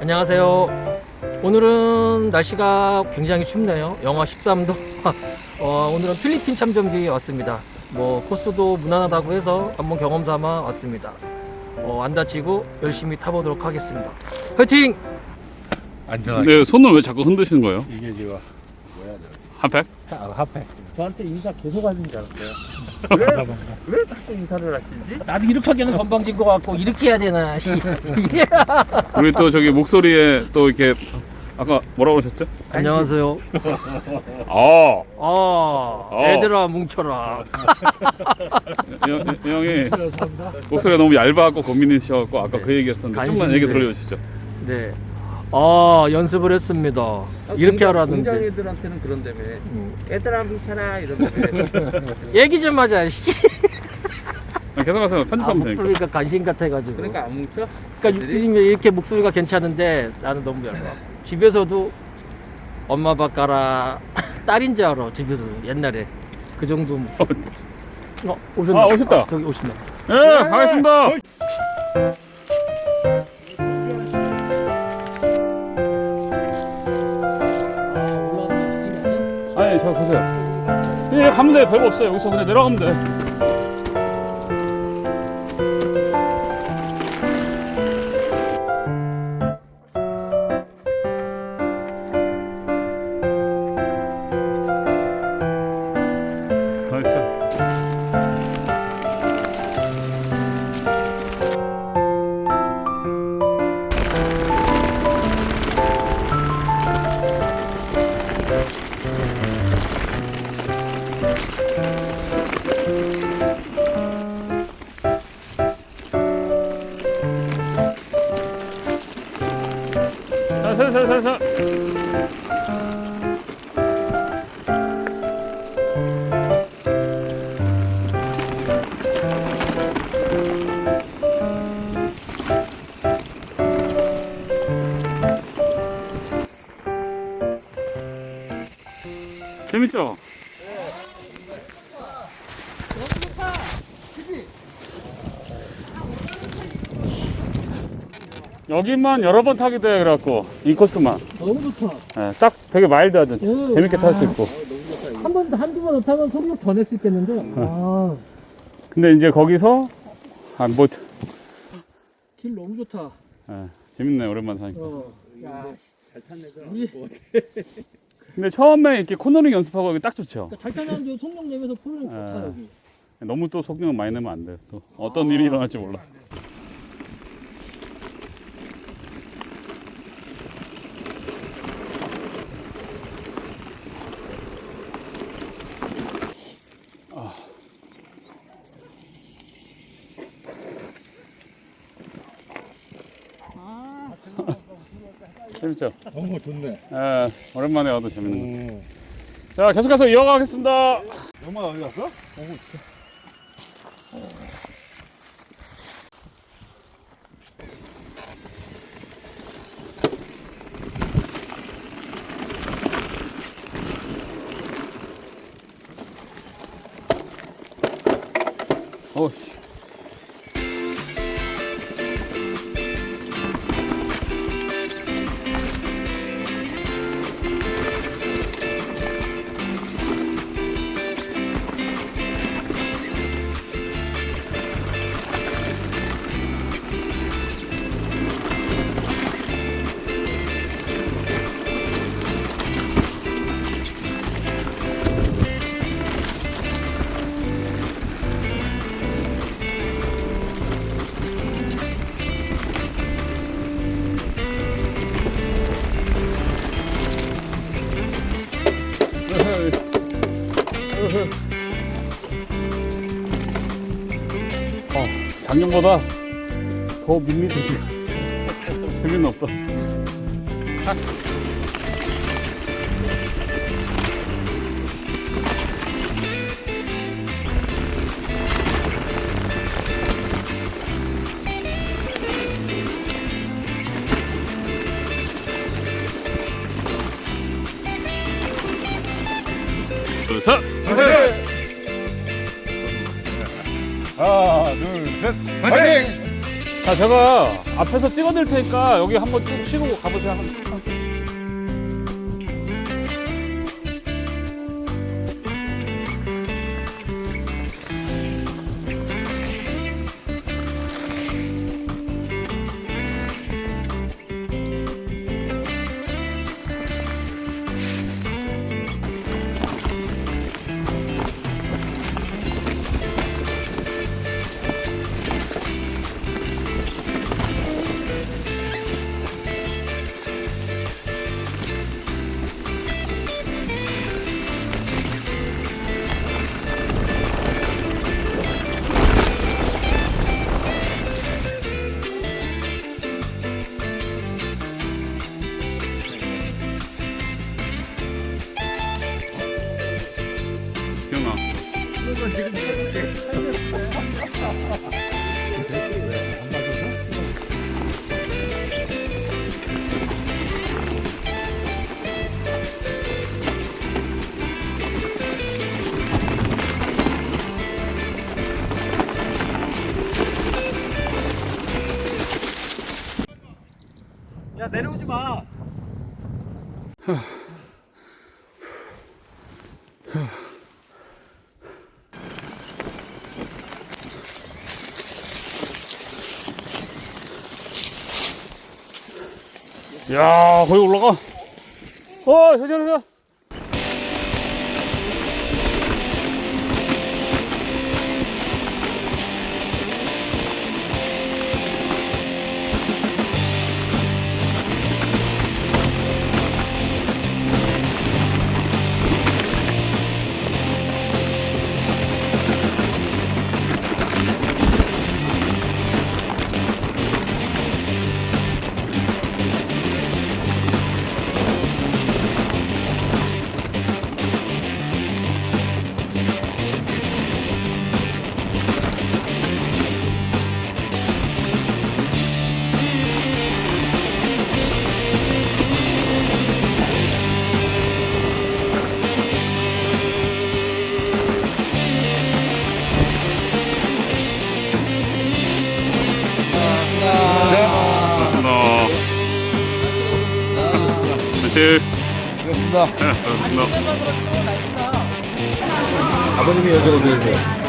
안녕하세요. 오늘은 날씨가 굉장히 춥네요. 영하 13도. 어, 오늘은 필리핀 참전기에 왔습니다. 뭐 코스도 무난하다고 해서 한번 경험 삼아 왔습니다. 어, 안 다치고 열심히 타보도록 하겠습니다. 화이팅! 안전하게. 네, 손을 왜 자꾸 흔드시는 거예요? 이게 지금 뭐야 핫팩? 저? 아, 핫팩. 저한테 인사 계속 하는 줄 알았어요. 왜, 왜 자꾸 인사를 하시지? 나도 이렇게 하기에는 건방진 것 같고 이렇게 해야 되나 씨. 우리 또 저기 목소리에 또 이렇게 아까 뭐라고 그러셨죠? 안녕하세요. 아, 아, 애들아 뭉쳐라. 이 형- 이 형이 목소리가 너무 얇아갖고 고민이셔갖고 아까 그 얘기했었는데 조금만 얘기. 들려주시죠. 네. 아 연습을 했습니다. 이렇게 하라는데. 공장애들한테는 그런다며 음. 애들아 뭉쳐라 이런다며 얘기 좀 하자. 씨. 아, 계속하세요. 아, 편집하면 되니까. 목소리가 간신 같아가지고. 그러니까 안 뭉쳐? 그러니까 요즘에 이렇게 목소리가 괜찮은데 나는 너무 얇아. 집에서도 엄마 밥 가라 딸인 줄 알아. 집에서 옛날에 그 정도. 목소리. 어 오셨나? 아, 오셨다. 저기 오시네. 네, 반갑습니다. 저 보세요. 예, 가면 돼. 별거 없어요. 여기서 그냥 내려가면 돼. 여기만 여러 번 타게 돼 그래갖고 이 코스만 너무 좋다. 예, 딱 되게 마일드하죠 오, 재밌게 탈 수 아. 있고 한 번, 한두 번 타면 소리가 더낼 수 있겠는데? 아, 근데 이제 거기서 아뭐 길 너무 좋다. 예, 재밌네 오랜만에 타니까 어. 야, 애들 우리 근데 처음에 이렇게 코너링 연습하고 여기 딱 좋죠 잘 타는 데 속력 내면서 풀면 좋다, 아. 여기. 너무 또 속력 많이 내면 안돼또 어떤 일이 일어날지 몰라 재밌죠? 너무 좋네. 예, 오랜만에 와도 재밌는 거. 오. 자, 계속해서 이어가겠습니다. 엄마 어디 갔어? 어, 작년보다 더 밋밋해지. 재미는 없다. 자, 제가 앞에서 찍어드릴 테니까 여기 한번 쭉 치고 가보세요. 한번. 야 내려오지 마. 야, 거기 올라가. 어, 저저 저. 고맙습니다. 네, 고맙습니다. 아버님이 여쭤보세요.